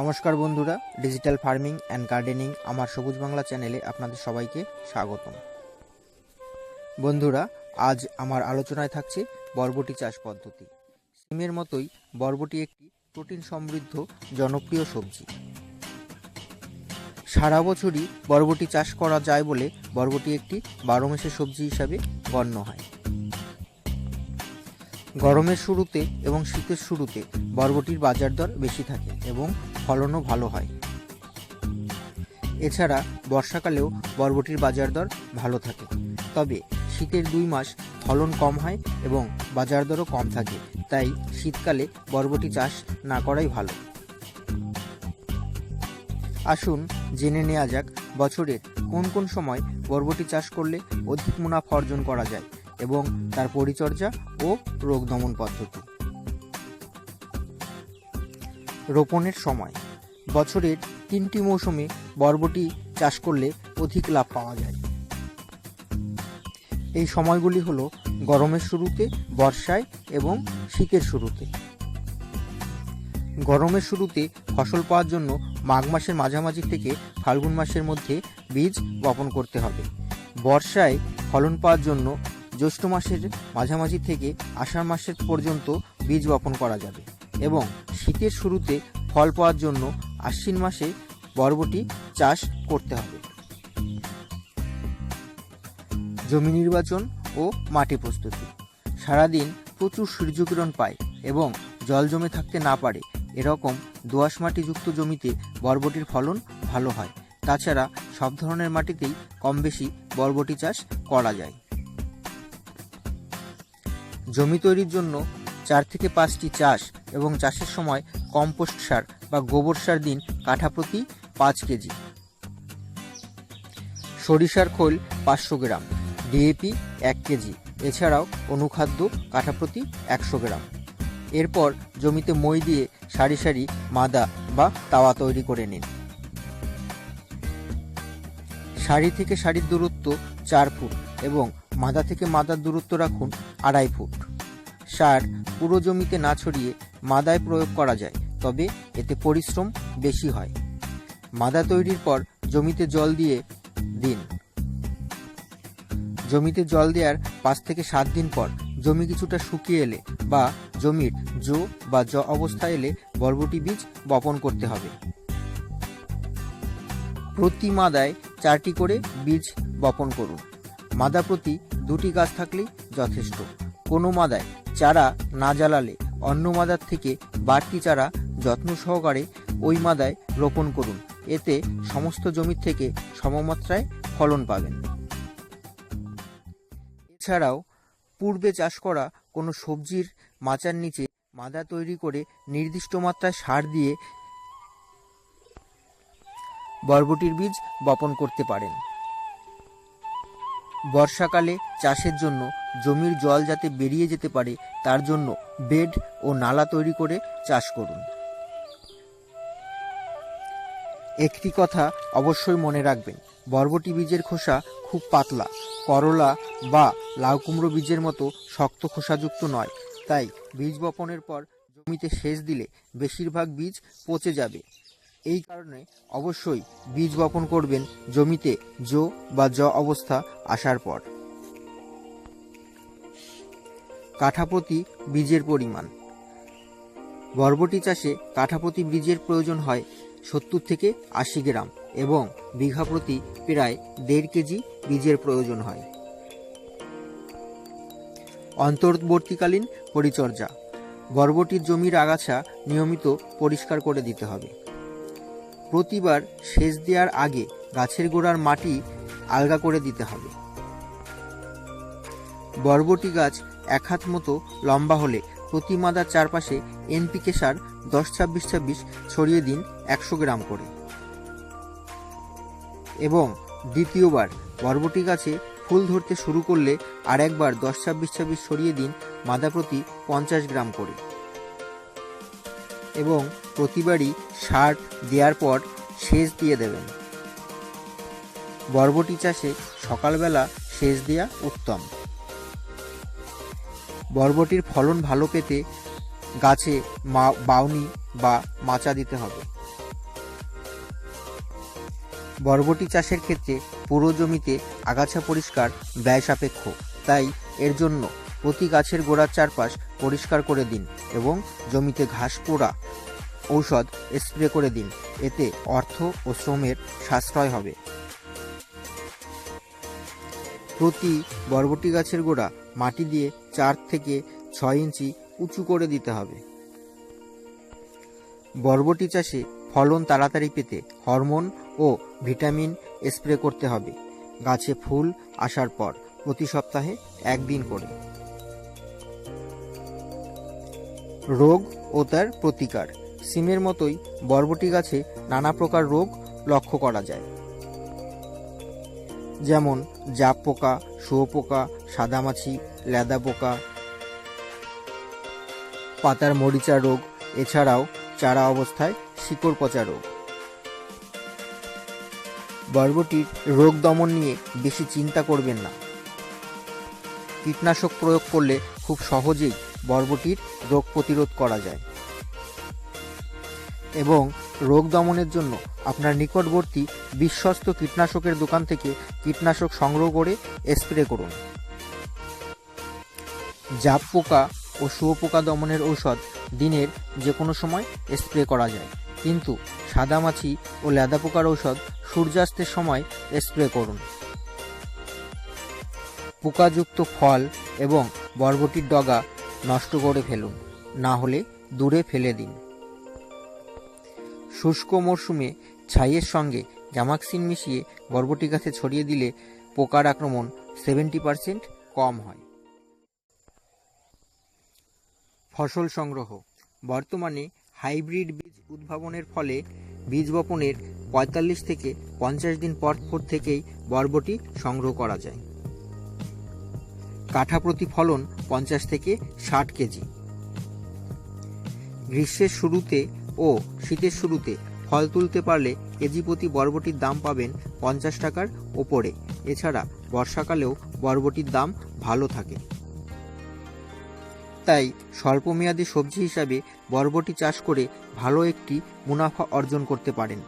নমস্কার বন্ধুরা digital farming and gardening আমার সবুজ বাংলা চ্যানেলে আপনাদের সবাইকে স্বাগতম। বন্ধুরা, আজ আমার আলোচনায় থাকছে বরবটি চাষ পদ্ধতি। সিমের মতোই বরবটি একটি প্রোটিন সমৃদ্ধ, জনপ্রিয় সবজি। সারা বছরই বরবটি চাষ করা যায় বলে বরবটি একটি বারো মাসের সবজি হিসাবে গণ্য হয়। গরমের শুরুতে এবং শীতের শুরুতে বরবটির বাজার দর বেশি থাকে এবং ফলনও ভালো হয়। এছাড়া বর্ষাকালেও বরবটির বাজার দর ভালো থাকে। তবে শীতের দুই মাস ফলন কম হয় এবং বাজার দরও কম থাকে। তাই শীতকালে বরবটি চাষ না করাই ভালো। আসুন জেনে নেওয়া যাক বছরের কোন কোন সময় বরবটি চাষ করলে অধিক মুনাফা অর্জন করা যায় এবং তার পরিচর্যা ও রোগ দমন পদ্ধতি। রোপণের সময়। বছরের তিনটি মৌসুমে বরবটি চাষ করলে অধিক লাভ পাওয়া যায়। এই সময়গুলি হলো গরমের শুরুতে, বর্ষায় এবং শীতের শুরুতে। গরমের শুরুতে ফসল পাওয়ার জন্য মাঘ মাসের মাঝামাঝি থেকে ফাল্গুন মাসের মধ্যে বীজ বপন করতে হবে। বর্ষায় ফলন পাওয়ার জন্য জ্যৈষ্ঠ মাসের মাঝামাঝি থেকে আষাঢ় মাসের পর্যন্ত বীজ বপন করা যাবে এবং শীতের শুরুতে ফল পাওয়ার জন্য আশ্বিন মাসে বরবটি চাষ করতে হবে। জমি নির্বাচন ও মাটি প্রস্তুতি। সারাদিন প্রচুর সূর্যকিরণ পায় এবং জল জমে থাকতে না পারে। এরকম দোআঁশ মাটিযুক্ত জমিতে বরবটির ফলন ভালো হয়। তাছাড়া সব ধরনের মাটিতেই কম বেশি বরবটি চাষ করা যায়। জমি তৈরির জন্য চার থেকে পাঁচটি চাষ এবং চাষের সময় কম্পোস্ট সার বা গোবর সার দিন কাঠা প্রতি পাঁচ কেজি। সরিষার খোল পাঁচশো গ্রাম ডিএপি এক কেজি, এছাড়াও অনুখাদ্য কাঠা প্রতি একশো গ্রাম। এরপর জমিতে মই দিয়ে সারি সারি মাদা বা তাওয়া তৈরি করে নিন। সারি থেকে সারির দূরত্ব চার ফুট এবং মাদা থেকে মাদার দূরত্ব রাখুন আড়াই ফুট। সার পুরো জমিতে না ছড়িয়ে মাদায় প্রয়োগ করা যায়, তবে এতে পরিশ্রম বেশি হয়। মাদা তৈরির পর জমিতে জল দিয়ে দিন। জমিতে জল দেওয়ার পাঁচ থেকে সাত দিন পর জমি কিছুটা শুকিয়ে এলে বা জমির জো বা জ অবস্থায় এলে বরবটি বীজ বপন করতে হবে। প্রতি মাদায় চারটি করে বীজ বপন করুন। মাদা প্রতি দুটি গাছ থাকলেই যথেষ্ট। কোনো মাদায় চারা না জ্বালালে অন্য মাদার থেকে বাড়তি চারা যত্ন সহকারে ওই মাদায় রোপণ করুন। এতে সমস্ত জমির থেকে সমমাত্রায় ফলন পাবেন। এছাড়াও পূর্বে চাষ করা কোনো সবজির মাচার নিচে মাদা তৈরি করে নির্দিষ্ট মাত্রায় সার দিয়ে বরবটির বীজ বপন করতে পারেন। বর্ষাকালে চাষের জন্য জমির জল যাতে বেরিয়ে যেতে পারে, তার জন্য বেড ও নালা তৈরি করে চাষ করুন। একটি কথা অবশ্যই মনে রাখবেন, বরবটি বীজের খোসা খুব পাতলা, করলা বা লাউ কুমড়ো বীজের মতো শক্ত খোসাযুক্ত নয়, তাই বীজ বপনের পর জমিতে সেচ দিলে বেশিরভাগ বীজ পচে যাবে। এই কারণে অবশ্যই বীজ বপন করবেন জমিতে জো বা জ অবস্থা আসার পর। কাঠাপ্রতি বীজের পরিমাণ। বরবটি চাষে কাঠাপ্রতি বীজের প্রয়োজন হয় সত্তর থেকে আশি গ্রাম এবং বিঘা প্রতি প্রায় দেড় কেজি বীজের প্রয়োজন হয়। অন্তর্বর্তীকালীন পরিচর্যা। বরবটির জমির আগাছা নিয়মিত পরিষ্কার করে দিতে হবে। প্রতিবার সেচ দেওয়ার আগে গাছের গোড়ার মাটি আলগা করে দিতে হবে। বরবটি গাছ এক হাত মতো লম্বা হলে প্রতি মাদার চারপাশে এনপিকে সার দশ ছাব্বিশ ছাব্বিশ ছড়িয়ে দিন একশো গ্রাম করে। এবং দ্বিতীয়বার বরবটি গাছে ফুল ধরতে শুরু করলে আর একবার দশ ছাব্বিশ ছাব্বিশ ছড়িয়ে দিন মাদা প্রতি পঞ্চাশ গ্রাম করে। এবং প্রতিবারই সার দেওয়ার পর সেচ দিয়ে দেবেন। বরবটি চাষে সকালবেলা সেচ দেওয়া উত্তম। বরবটির ফলন ভালো পেতে গাছে বাউনি বা মাচা দিতে হবে। বরবটি চাষের ক্ষেত্রে পুরো জমিতে আগাছা পরিষ্কার ব্যয় সাপেক্ষ। তাই এর জন্য প্রতি গাছের গোড়ার চারপাশ পরিষ্কার করে দিন এবং জমিতে ঘাস পোড়া ঔষধ স্প্রে করে দিন। এতে অর্থ ও শ্রমের সাশ্রয় হবে। প্রতি বরবটি গাছের গোড়া মাটি দিয়ে চার থেকে ছয় ইঞ্চি উঁচু করে দিতে হবে। বরবটি চাষে ফলন তাড়াতাড়ি পেতে হরমোন ও ভিটামিন স্প্রে করতে হবে। গাছে ফুল আসার পর প্রতি সপ্তাহে একদিন করে। রোগ ও তার প্রতিকার। সিমের মতোই বরবটি গাছে নানা প্রকার রোগ লক্ষ্য করা যায়। যেমন জাপ পোকা শুয়োপোকা সাদামাছি লেদা পোকা। পাতার মরিচা রোগ, এছাড়াও চারা অবস্থায় শিকড় পচা রোগ। বরবটির রোগ দমন নিয়ে বেশি চিন্তা করবেন না। কীটনাশক প্রয়োগ করলে খুব সহজেই বরবটির রোগ প্রতিরোধ করা যায়। এবং রোগ দমনের জন্য আপনার নিকটবর্তী বিশ্বস্ত কীটনাশকের দোকান থেকে কীটনাশক সংগ্রহ করে স্প্রে করুন। জাপ পোকা ও শুয়োপোকা দমনের ঔষধ দিনের যে কোনো সময় স্প্রে করা যায়। কিন্তু সাদামাছি ও লেদা পোকার ঔষধ সূর্যাস্তের সময় স্প্রে করুন। পোকাযুক্ত ফল এবং বরবটির ডগা নষ্ট করে ফেলুন, না হলে দূরে ফেলে দিন। শুষ্ক মরশুমে ছাইয়ের সঙ্গে জামাক্সিন মিশিয়ে বরবটি গাছে ছড়িয়ে দিলে পোকার আক্রমণ সেভেন্টি পার্সেন্ট কম হয়। ফসল সংগ্রহ। বর্তমানে হাইব্রিড বীজ উদ্ভাবনের ফলে বীজ বপনের পঁয়তাল্লিশ থেকে পঞ্চাশ দিন পর পর থেকেই বরবটি সংগ্রহ করা যায়। কাঠা প্রতি ফলন পঞ্চাশ থেকে ষাট কেজি। গ্রীষ্মের শুরুতে ও শীতের শুরুতে ফল তুলতে পারলে কেজি প্রতি বরবটির দাম পাবেন পঞ্চাশ টাকার ওপরে। এছাড়া বর্ষাকালেও বরবটির দাম ভালো থাকে। তাই স্বল্পমেয়াদী সবজি হিসাবে বরবটি চাষ করে ভালো একটি মুনাফা অর্জন করতে পারেন।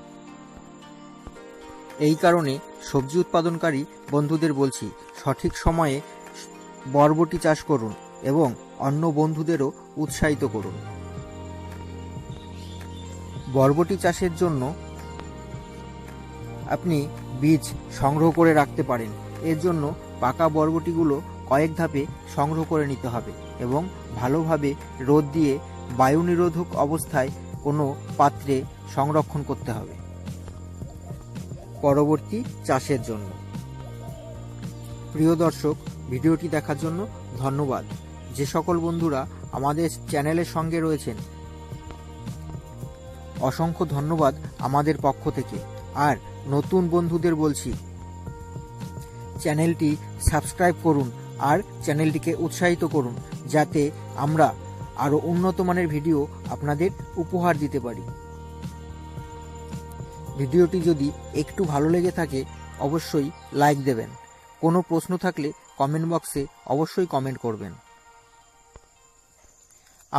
এই কারণে সবজি উৎপাদনকারী বন্ধুদের বলছি, সঠিক সময়ে বরবটি চাষ করুন এবং অন্য বন্ধুদেরও উৎসাহিত করুন। বরবটি চাষের জন্য আপনি বীজ সংগ্রহ করে রাখতে পারেন। এর জন্য পাকা বরবটিগুলো কয়েক ধাপে সংগ্রহ করে নিতে হবে এবং ভালোভাবে রোদ দিয়ে বায়ু নিরোধক অবস্থায় কোনো পাত্রে সংরক্ষণ করতে হবে পরবর্তী চাষের জন্য। প্রিয় দর্শক, ভিডিওটি দেখার জন্য ধন্যবাদ। যে সকল বন্ধুরা আমাদের চ্যানেলের সঙ্গে রয়েছেন অসংখ্য ধন্যবাদ আমাদের পক্ষ থেকে। আর নতুন বন্ধুদের বলছি, চ্যানেলটি সাবস্ক্রাইব করুন আর চ্যানেলটিকে উৎসাহিত করুন, যাতে আমরা আরও উন্নত মানের ভিডিও আপনাদের উপহার দিতে পারি। ভিডিওটি যদি একটু ভালো লেগে থাকে, অবশ্যই লাইক দেবেন। কোনো প্রশ্ন থাকলে কমেন্ট বক্সে অবশ্যই কমেন্ট করবেন।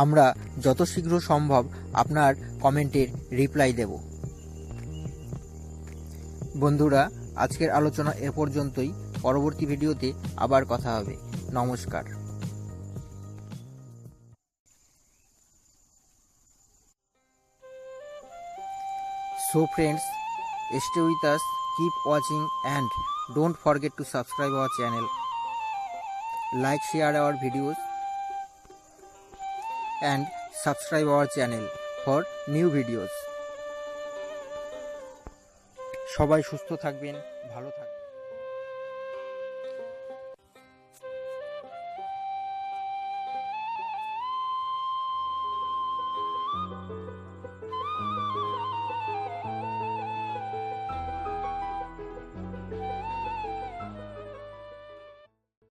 আমরা যত শীঘ্র সম্ভব আপনার কমেন্টের রিপ্লাই দেব। বন্ধুরা, আজকের আলোচনা এ পর্যন্তই। পরবর্তী ভিডিওতে আবার কথা হবে। নমস্কার। So friends stay with us keep watching and don't forget to subscribe our channel like share our videos and subscribe our channel for new videos. সবাই সুস্থ থাকবেন ভালো থাকবেন